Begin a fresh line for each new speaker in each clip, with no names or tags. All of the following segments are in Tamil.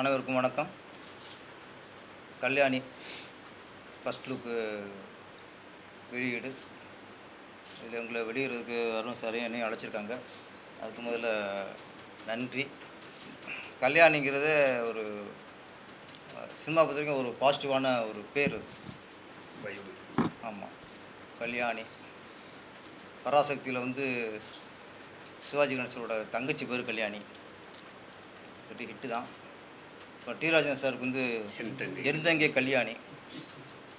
அனைவருக்கும் வணக்கம். கல்யாணி ஃபஸ்ட் லுக்கு வெளியீடு. இதில் எங்களை வெளியிடுறதுக்கு அருண் சாரையும் என்னையும் அழைச்சிருக்காங்க. அதுக்கு முதல்ல நன்றி. கல்யாணிங்கிறதே ஒரு சினிமா பொறுத்த வரைக்கும் ஒரு பாசிட்டிவான ஒரு பேர் அது. ஆமாம் கல்யாணி. பராசக்தியில் வந்து சிவாஜி கணேசனோட தங்கச்சி பேர் கல்யாணி. பெரிய ஹிட்டு தான். இப்போ டி ராஜன் சாருக்கு வந்து
என் தங்கை.
எருந்தங்கே கல்யாணி.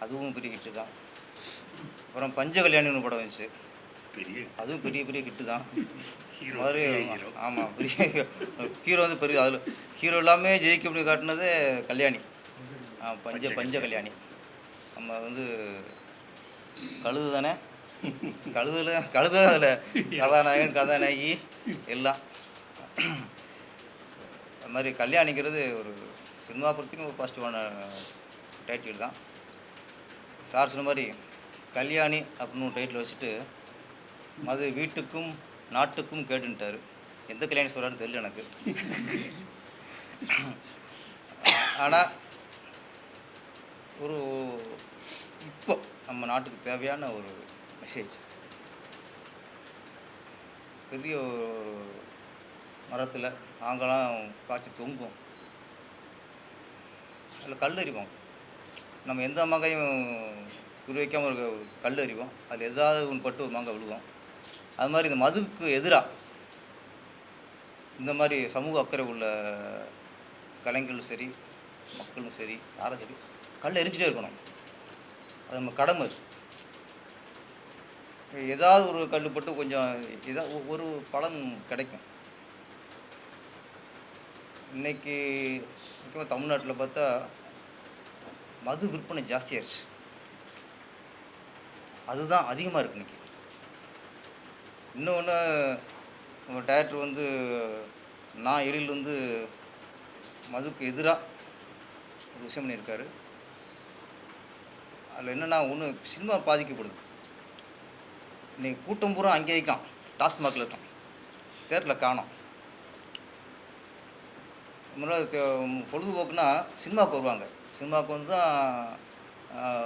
அதுவும் பெரிய ஹிட்டு தான். அப்புறம் பஞ்ச கல்யாணின்னு படம் வந்துச்சு.
பெரிய
அதுவும் பெரிய பெரிய ஹிட்டு தான்.
ஹீரோ
மாதிரி ஆமாம் பெரிய ஹீரோ வந்து பெரிய அதில் ஹீரோ எல்லாமே ஜெயிக்க முடியும் காட்டினது கல்யாணி. பஞ்ச
பஞ்ச
கல்யாணி. நம்ம வந்து கழுது தானே? கழுதுல கழுது அதில் கதாநாயகன் கதாநாயகி எல்லாம். அது மாதிரி கல்யாணிங்கிறது ஒரு சினிமா பொறுத்தையும் ஒரு பாசிட்டிவான டைட்டில் uh, தான். சார் சொன்ன மாதிரி கல்யாணி அப்படின்னு ஒரு டைட்டில் வச்சுட்டு அது வீட்டுக்கும் நாட்டுக்கும் கேட்டுன்ட்டாரு. எந்த கல்யாணி சொல்கிறாருன்னு தெரியல எனக்கு. ஆனால் ஒரு இப்போ நம்ம நாட்டுக்கு தேவையான ஒரு மெசேஜ் பெரிய ஒரு மரத்தில் நாங்களாம் காய்ச்சி தொங்கும் அதில் கல் எறிவோம் நம்ம எந்த மாங்காயும் குறி வைக்காமல் ஒரு கல் எறிவோம் அதில் ஏதாவது ஒன்று பட்டு ஒரு மாங்காய் விழுவோம் அது மாதிரி இந்த மதுக்கு எதிராக இந்த மாதிரி சமூக அக்கறை உள்ள கலைஞர்களும் சரி மக்களும் சரி யாரும் சரி கல் எரிஞ்சிட்டே இருக்கணும். அது நம்ம கடமை. அது. ஏதாவது ஒரு கல் பட்டு கொஞ்சம் ஏதாவது ஒ- ஒரு பலன் கிடைக்கும். இன்னைக்கு முக்கியமாக தமிழ்நாட்டில் பார்த்தா மது விற்பனை ஜாஸ்தியாயிருச்சு. அதுதான் அதிகமாக இருக்குது இன்னைக்கு. இன்னொன்று நம்ம டேரக்டர் வந்து நான் எழில் வந்து மதுக்கு எதிராக ஒரு விஷயம் பண்ணியிருக்காரு. அதில் என்னென்னா ஒன்று சினிமா பாதிக்கப்படுது. இன்னைக்கு கூட்டம் பூரா அங்கே இருக்கான். டாஸ்மாகில் இருக்கான். தேட்டரில் காணோம். முன்னாடி தே- பொழுதுபோக்குனா சினிமாவுக்கு வருவாங்க. சினிமாவுக்கு வந்து தான்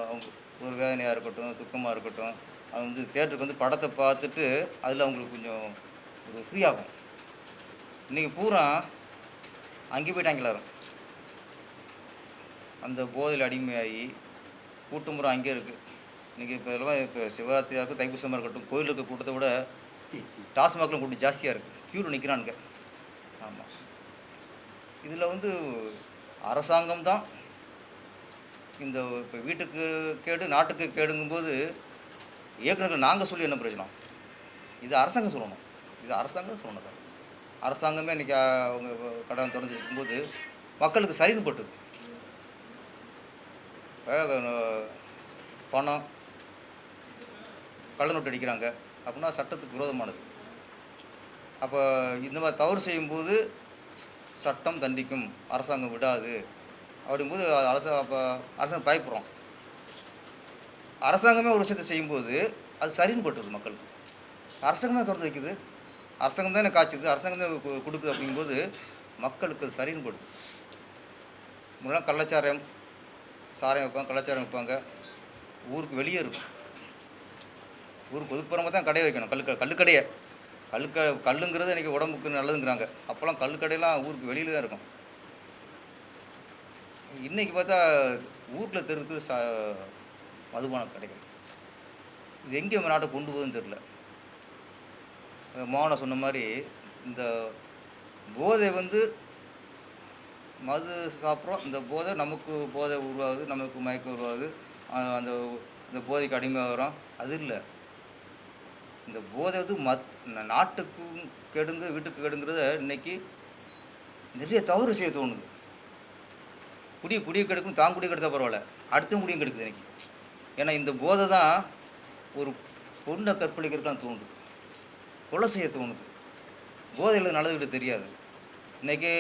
அவங்க ஒரு வேதனையாக இருக்கட்டும் துக்கமாக இருக்கட்டும் அது வந்து தேட்டருக்கு வந்து படத்தை பார்த்துட்டு அதில் அவங்களுக்கு கொஞ்சம் ஒரு ஃப்ரீ ஆகும். இன்றைக்கி பூரா அங்கே போயிட்டாங்க எல்லோரும். அந்த போதையில் அடிமையாகி கூட்டம் அங்கே இருக்குது இன்றைக்கி இப்போ எல்லாம் இப்போ சிவராத்திரியாக இருக்கும் தைப்பூசமாக இருக்கட்டும் கோயில் இருக்க கூட்டத்தை விட டாஸ்மாகில் கூட்டம் ஜாஸ்தியாக இருக்குது க்யூவில் நிற்கிறானுங்க இதில் வந்து அரசாங்கம் தான் இந்த இப்போ வீட்டுக்கு கேடு நாட்டுக்கு கேடுங்கும்போது இயக்குநர்கள் நாங்கள் சொல்லி என்ன பிரயோஜனம்? இது அரசாங்கம் சொல்லணும். இது அரசாங்கம் சொல்லணும். தான் அரசாங்கமே இன்றைக்கி அவங்க கடன் திறந்து வச்சுருக்கும்போது மக்களுக்கு சரின்னு பட்டுது. பணம் கள்ள நோட்டு அடிக்கிறாங்க. அப்படின்னா சட்டத்துக்கு விரோதமானது. அப்போ இந்த மாதிரி தவறு செய்யும்போது சட்டம் தண்டிக்கும் அரசாங்கம் விடாது. அப்படிங்கும்போது அரசு அப்போ அரசாங்கம் பயப்படுறோம். அரசாங்கமே ஒரு விஷயத்தை செய்யும்போது அது சரின்னு போட்டுருது மக்களுக்கு அரசாங்கம் தான் திறந்து வைக்குது. அரசாங்கம் தானே காய்ச்சுது. அரசாங்கம் தான் கொடுக்குது அப்படிங்கும்போது மக்களுக்கு அது சரின்னு படுது. முன்னெல்லாம் கள்ளச்சாரம் சாராயம் வைப்பாங்க கள்ளச்சாரம் வைப்பாங்க. ஊருக்கு வெளியே இருக்கும். ஊருக்கு ஒதுப்புறமாக தான் கடையை வைக்கணும். கல்லு கல்லுக்கடையை. கல்லுக்க கல்லுங்கிறது இன்றைக்கி உடம்புக்கு நல்லதுங்கிறாங்க. அப்போல்லாம் கல்லுக்கடையெல்லாம் ஊருக்கு வெளியில் தான் இருக்கும். இன்றைக்கி பார்த்தா ஊரில் தெரு தெரு சா மதுபான கடைகள். இது எங்கே நம்ம நாட்டை கொண்டு போகுதுன்னு தெரில மோகனை சொன்ன மாதிரி இந்த போதை வந்து மது சாப்பிட்றோம். இந்த போதை நமக்கு போதை உருவாகுது நமக்கு மயக்கம் உருவாகுது. அந்த இந்த போதைக்கு அடிமையாகிறோம். அது இல்லை. இந்த போதை வந்து மத் நாட்டுக்கும் கெடுங்க வீட்டுக்கு கெடுங்கிறத இன்னைக்கு நிறைய தவறு செய்ய தோணுது. குடி குடியை கெடுக்கும் தான் குடியை கெடுத்தா பரவாயில்ல. அடுத்த குடியும் கெடுக்குது இன்றைக்கி ஏன்னா இந்த போதை தான் ஒரு பொண்ணை கற்பழிக்கிறதுலாம் தோணுது. கொலை செய்ய தோணுது. போதையில் நல்லது தெரியாது. இன்றைக்கி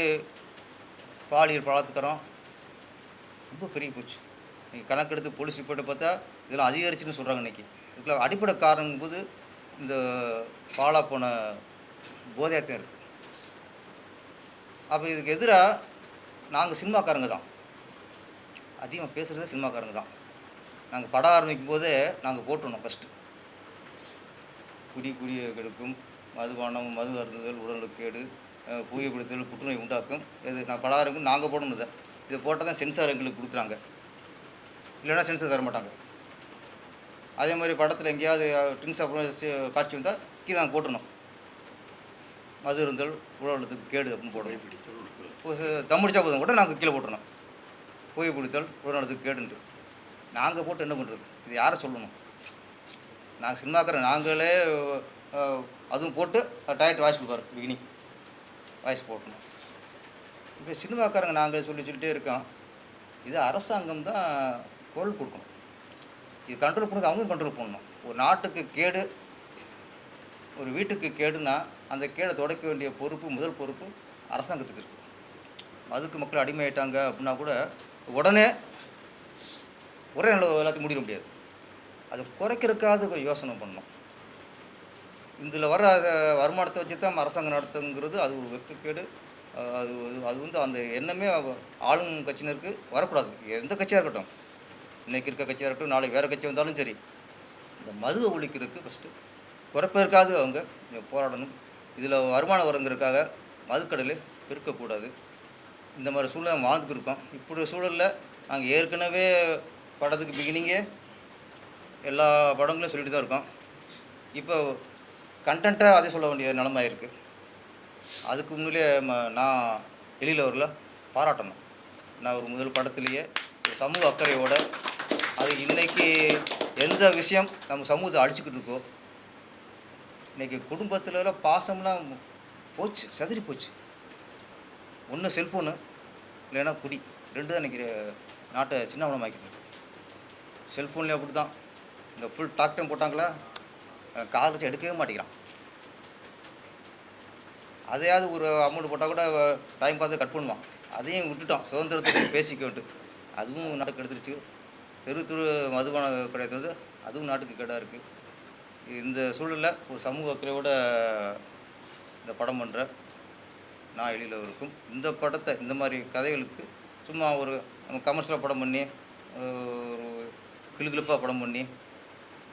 பாலியல் பலாத்காரம் ரொம்ப பெரிய போச்சு. நீங்கள் கணக்கெடுத்து போலீஸ் ரிப்போர்ட்டை பார்த்தா இதெல்லாம் அதிகரிச்சுன்னு சொல்கிறாங்க இன்னைக்கு. இதுக்கெல்லாம் அடிப்படை காரணங்கும் போது இந்த பாலா போன போதையாத்தையும் இருக்குது அப்போ இதுக்கு எதிராக நாங்கள் சினிமாக்காரங்க தான். அதிகமாக பேசுகிறது சினிமாக்காரங்க தான். நாங்கள் படம் ஆரம்பிக்கும் போதே நாங்கள் போட்டுருந்தோம் ஃபஸ்ட்டு குடி குடியை கெடுக்கும் மதுபானம் மது அருந்துதல் உடலுக்கு கேடு புகை புற்றுநோய் உண்டாக்கும். இது நான் படம் ஆரம்பிக்கும் நாங்கள் போடணும் இதை. இதை போட்டால் தான் சென்சார் எங்களுக்கு கொடுக்குறாங்க. இல்லைன்னா சென்சார் தர மாட்டாங்க அதே மாதிரி படத்தில் எங்கேயாவது ட்ரிங்க்ஸ் அப்புறம் காட்சி வந்தால் கீழே நாங்கள் போட்டுருணும் மது இருந்தல் உடலுக்கு கேடு அப்படின்னு போடுவோம்
புகைப்பிடித்தல்
தம்பிடிச்சா போதும் கூட நாங்கள் கீழே போட்டுருணும் புகை பிடித்தல் உடல்நலத்துக்கு கேடுன்ட்டு. நாங்கள் போட்டு என்ன பண்ணுறது இது யாரை சொல்லணும்? நாங்கள் சினிமாக்காரன் நாங்களே அதுவும் போட்டு டைரக்ட் வாய்ஸ் கொடுப்பாரு பிகினிங் வாய்ஸ் போட்டணும் இப்போ சினிமாக்காரங்க நாங்கள் சொல்லி சொல்லிட்டே இருக்கோம். இது அரசாங்கம் தான் குரல் கொடுக்கணும். இது கண்ட்ரோல் பண்ணுறது அவங்க கண்ட்ரோல் பண்ணணும். ஒரு நாட்டுக்கு கேடு ஒரு வீட்டுக்கு கேடுனா அந்த கேடை தொடக்க வேண்டிய பொறுப்பு முதல் பொறுப்பு அரசாங்கத்துக்கு இருக்குது அதுக்கு மக்கள் அடிமையாயிட்டாங்க அப்படின்னா கூட உடனே ஒரே நாள் எல்லாத்தையும் முடிட முடியாது. அது குறைக்கிறதுக்காக கொஞ்சம் யோசனை பண்ணணும். இதில் வர வருமானத்தை வச்சு தான் அரசாங்கம் நடத்துங்கிறது அது ஒரு வெக்கக்கேடு அது அது- வந்து அந்த எண்ணமே ஆளும் கட்சியினருக்கு வரக்கூடாது. எந்த கட்சியாக இருக்கட்டும். இன்றைக்கி இருக்க கட்சியாக இருக்கட்டும் நாளைக்கு வேறு கட்சி வந்தாலும் சரி. இந்த மதுவை ஒழிக்கிறதுக்கு ஃபஸ்ட்டு குறைப்பதற்காவது அவங்க. கொஞ்சம் போராடணும். இதில் வருமானம் வருங்கிறதுக்காக மதுக்கடலை பெருக்கக்கூடாது. இந்த மாதிரி சூழ்நிலை நம்ம வாழ்ந்துட்டு இருக்கோம். இப்படி சூழலில் நாங்கள் ஏற்கனவே படத்துக்கு பிகினிங்கே எல்லா படங்களும் சொல்லிட்டு தான் இருக்கோம். இப்போ கண்டென்ட்டாக அதே சொல்ல வேண்டிய நிலைமை ஆயிருக்கு. அதுக்கு முன்னிலே ம- நான் வெளியில் வரல பாராட்டணும். நான் ஒரு முதல் படத்துலேயே ஒரு சமூக அக்கறையோட அது இன்னைக்கு எந்த விஷயம் நம்ம சமூகத்தை அழிச்சுக்கிட்டு இருக்கோ இன்னைக்கு குடும்பத்தில் பாசம்லாம் போச்சு சதுரி போச்சு. ஒன்று செல்ஃபோனு இல்லைன்னா குடி. ரெண்டு தான் இன்றைக்கி நாட்டை சின்னவனமாக்கிட்டு இருக்கு. செல்ஃபோன்லேயும் அப்படி தான் இந்த ஃபுல் டாக் டைம் போட்டாங்களா? கால் வச்சு எடுக்கவே மாட்டேங்கிறான். அதையாவது ஒரு அமௌண்ட் போட்டால் கூட டைம் பார்த்து கட் பண்ணுவான். அதையும் விட்டுட்டோம் சுதந்திரத்துக்கு பேசிக்கோன்ட்டு அதுவும் நாட்டுக்கு எடுத்துருச்சு. தெரு தெரு மதுபான கிடைத்தது அதுவும் நாட்டுக்கு கேடாக இருக்குது இந்த சூழலில் ஒரு சமூக அக்கறையோட இந்த படம் பண்ணுற நான் எழிலவருக்கும் இந்த படத்தை இந்த மாதிரி கதைகளுக்கு சும்மா ஒரு நம்ம கமர்ஷியலாக படம் பண்ணி ஒரு கிளுகிழுப்பாக படம் பண்ணி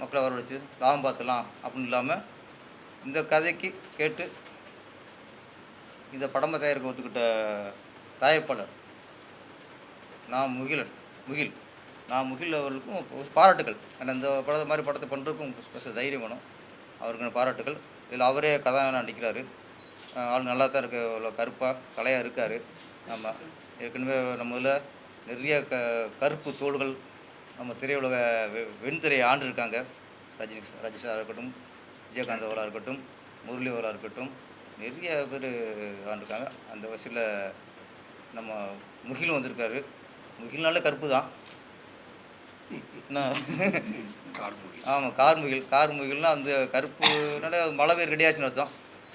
மக்களை வரவழைச்சு லாபம் பார்த்துலாம் அப்படின்னு இல்லாமல் இந்த கதைக்கு கேட்டு இந்த படமை தயாரிக்க ஒத்துக்கிட்ட தயாரிப்பாளர் நான் முகிலன் முகில். நான் முகில் அவர்களுக்கும் பாராட்டுகள் ஏன்னா இந்த படத்தை மாதிரி படத்தை பண்ணுறதுக்கும் ஸ்பெஷல் தைரியம் வேணும். அவருக்கு பாராட்டுகள் இதில் அவரே கதாநாயகன் நடிக்கிறாரு. ஆள் நல்லா தான் இருக்க. இவ்வளோ கருப்பாக கலையாக இருக்கார். நம்ம ஏற்கனவே நம்ம இதில் நிறைய க கருப்பு தோள்கள் நம்ம திரையுலக வெ வெண்திரையை ஆண்டிருக்காங்க. ரஜினி ரஜினி இருக்கட்டும் விஜயகாந்த் அவர்களாக இருக்கட்டும் முரளி அவர்களாக இருக்கட்டும் நிறைய பேர் ஆண்டிருக்காங்க. அந்த வயசில் நம்ம முகிலும் வந்திருக்காரு. முகில்னாலே கருப்பு தான். ஆமாம் கார் முகில் கார் முகில்னால் அந்த கருப்புனால மழை பேர் ரெடி ஆச்சுன்னு அர்த்தம்.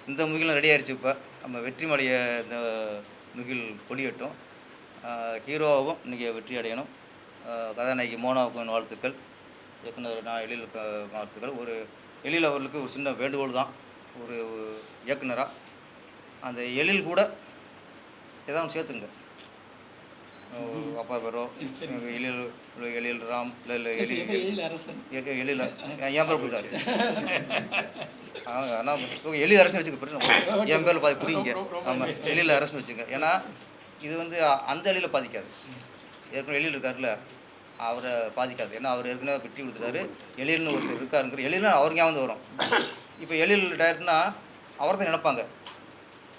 இந்த முகிலும் ரெடி ஆயிடுச்சு இப்போ. நம்ம வெற்றி மலையை இந்த முகில் கொடியட்டும். ஹீரோவும் இன்றைக்கி வெற்றி அடையணும். கதாநாயகி மோனாவுக்கும் என் வாழ்த்துக்கள். இயக்குனர் நான் எழில் வாழ்த்துக்கள். ஒரு எழில் அவர்களுக்கு ஒரு சின்ன வேண்டுகோள் தான். ஒரு இயக்குனராக அந்த எழில் கூட ஏதாவது சேர்த்துங்க. அப்பா பேரோ? எழில் எழில் ராம் இல்லை இல்லை எழில்
எழில் அரசன்.
என் பேர் கொடுத்தாரு ஆனால் எழில் அரசு வச்சுக்க என் பேரில் பாதி பிடிங்க ஆமாம் எழில் அரசு வச்சுங்க. ஏன்னா இது வந்து அந்த எழில பாதிக்காது. ஏற்கனவே எழில் இருக்காருல்ல அவரை பாதிக்காது. ஏன்னா அவர் ஏற்கனவே வெட்டி கொடுத்துட்டாரு. எழில்னு ஒருத்தர் இருக்காருங்கிற எழில்னா அவர் ஞாபகம் வரும். இப்போ எழில் டேரக்டர்னா அவரை தான் நினைப்பாங்க.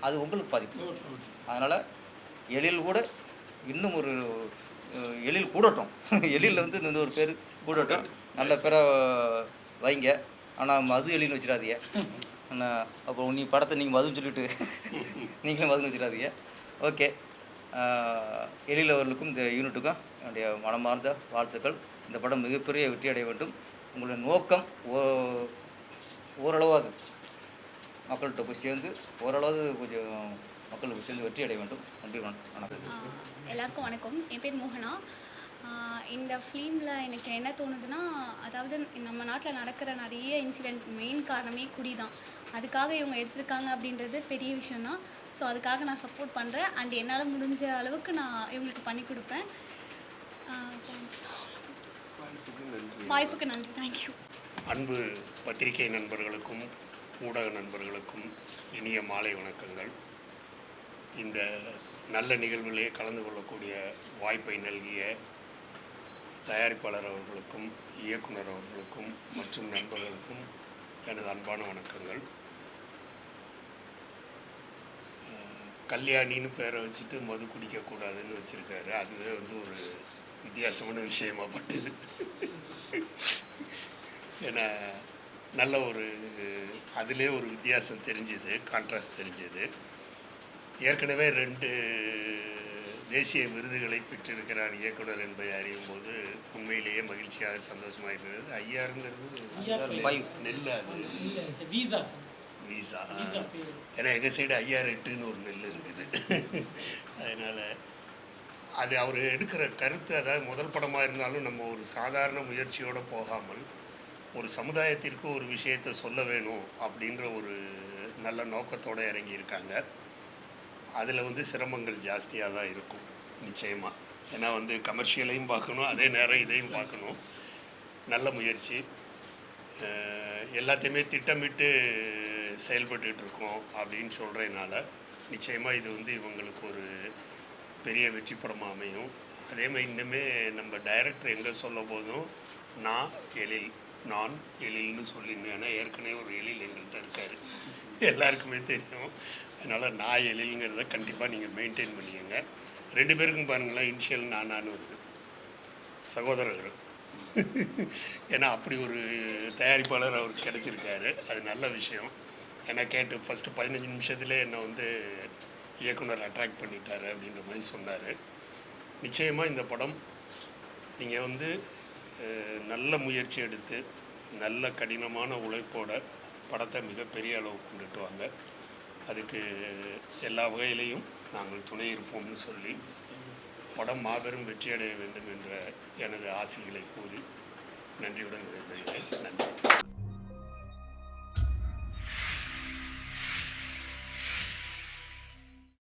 அது உங்களுக்கு பாதிப்பு. அதனால் எழில் கூட இன்னும் ஒரு எழில் கூடட்டும். எழில் வந்து இன்னொரு பேர் கூடட்டும். நல்ல பேரை வைங்க. ஆனால் மது எழில்னு வச்சிடாதீங்க. ஆனால் அப்போ நீ படத்தை நீங்கள் மதுன்னு சொல்லிட்டு நீங்களும் மதுன்னு வச்சிடாதீங்க. ஓகே. எழில் அவர்களுக்கும் இந்த யூனிட்டுக்கும் என்னுடைய மனமார்ந்த வாழ்த்துக்கள். இந்த படம் மிகப்பெரிய வெற்றி அடைய வேண்டும். உங்களுடைய நோக்கம் ஓ- ஓரளவாது மக்கள்கிட்ட போய் சேர்ந்து ஓரளவு கொஞ்சம் மக்களுக்கு போய் சேர்ந்து வெற்றி அடைய வேண்டும். நன்றி வணக்கம்.
எல்லாருக்கும் வணக்கம். என் பேர் மோகனா. இந்த ஃபிலிமில் எனக்கு என்ன தோணுதுன்னா அதாவது நம்ம நாட்டில் நடக்கிற நிறைய இன்சிடெண்ட் மெயின் காரணமே குடி தான். அதுக்காக இவங்க எடுத்திருக்காங்க அப்படின்றது பெரிய விஷயம்தான். ஸோ அதுக்காக நான் சப்போர்ட் பண்ணுறேன் அண்ட் என்னால் முடிஞ்ச அளவுக்கு நான் இவங்களுக்கு பண்ணி கொடுப்பேன். தேங்க்ஸ்
வாய்ப்புக்கு நன்றி.
வாய்ப்புக்கு நன்றி. தேங்க்யூ
அன்பு பத்திரிகை நண்பர்களுக்கும் ஊடக நண்பர்களுக்கும் இனிய மாலை வணக்கங்கள். இந்த நல்ல நிகழ்வுகளே கலந்து கொள்ளக்கூடிய வாய்ப்பை நல்கிய தயாரிப்பாளர் அவர்களுக்கும் இயக்குனர் அவர்களுக்கும் மற்றும் நண்பர்களுக்கும் எனது அன்பான வணக்கங்கள். கல்யாணின்னு பேரை வச்சுட்டு மது குடிக்கக்கூடாதுன்னு வச்சுருக்காரு. அதுவே வந்து ஒரு வித்தியாசமான விஷயமா பட்டுது. ஏன்னா நல்ல ஒரு அதிலே ஒரு வித்தியாசம் தெரிஞ்சுது கான்ட்ராஸ்ட் தெரிஞ்சுது. ஏற்கனவே ரெண்டு தேசிய விருதுகளை பெற்றிருக்கிறார் இயக்குனர் என்பதை அறியும் போது உண்மையிலேயே மகிழ்ச்சியாக சந்தோஷமாக இருக்கிறது. ஐயாருங்கிறது நெல் அது.
வீசா
ஏன்னா எங்கள் சைடு ஐயாறு எட்டுன்னு ஒரு நெல் இருக்குது. அதனால் அது அவர் எடுக்கிற கருத்து அதாவது முதல் படமாக இருந்தாலும் நம்ம ஒரு சாதாரண முயற்சியோடு போகாமல் ஒரு சமுதாயத்திற்கு ஒரு விஷயத்தை சொல்ல வேணும் அப்படின்ற ஒரு நல்ல நோக்கத்தோடு இறங்கியிருக்காங்க. அதில் வந்து சிரமங்கள் ஜாஸ்தியாக தான் இருக்கும் நிச்சயமாக ஏன்னா வந்து கமர்ஷியலையும் பார்க்கணும் அதே நேரம் இதையும் பார்க்கணும். நல்ல முயற்சி. எல்லாத்தையுமே திட்டமிட்டு செயல்பட்டுட்டு இருக்கோம் அப்படின்னு சொல்கிறதுனால நிச்சயமாக இது வந்து இவங்களுக்கு ஒரு பெரிய வெற்றி படமாக அமையும். அதே மாதிரி இன்னுமே நம்ம டைரக்டர் எங்கே சொல்ல போதும் நான் எழில். நான் எழில்னு சொல்லியிருந்தேன். ஏன்னா ஏற்கனவே ஒரு எழில் எங்கள்கிட்ட இருக்கார். எல்லாருக்குமே தெரியும். அதனால் நான் எழில்ங்கிறத கண்டிப்பாக நீங்கள் மெயின்டைன் பண்ணிக்கோங்க. ரெண்டு பேருக்கும் பாருங்களேன் இனிஷியல் நானான்னு வருது. சகோதரர்கள். ஏன்னா அப்படி ஒரு தயாரிப்பாளர் அவருக்கு கிடச்சிருக்காரு. அது நல்ல விஷயம். ஏன்னா கேட்டு ஃபஸ்ட்டு பதினஞ்சு நிமிஷத்துலேயே என்னை வந்து இயக்குனர் அட்ராக்ட் பண்ணிட்டார் அப்படின்ற மாதிரி சொன்னார். நிச்சயமாக இந்த படம் நீங்கள் வந்து நல்ல முயற்சி எடுத்து நல்ல கடினமான உழைப்போட படத்தை மிகப்பெரிய அளவு கொண்டுட்டு வாங்க. அதுக்கு எல்லா வகையிலையும் நாங்கள் துணை இருப்போம்னு சொல்லி படம் மாபெரும் வெற்றியடைய வேண்டும் என்ற எனது ஆசைகளை கூறி நன்றியுடன் விடைபெறுகிறேன்.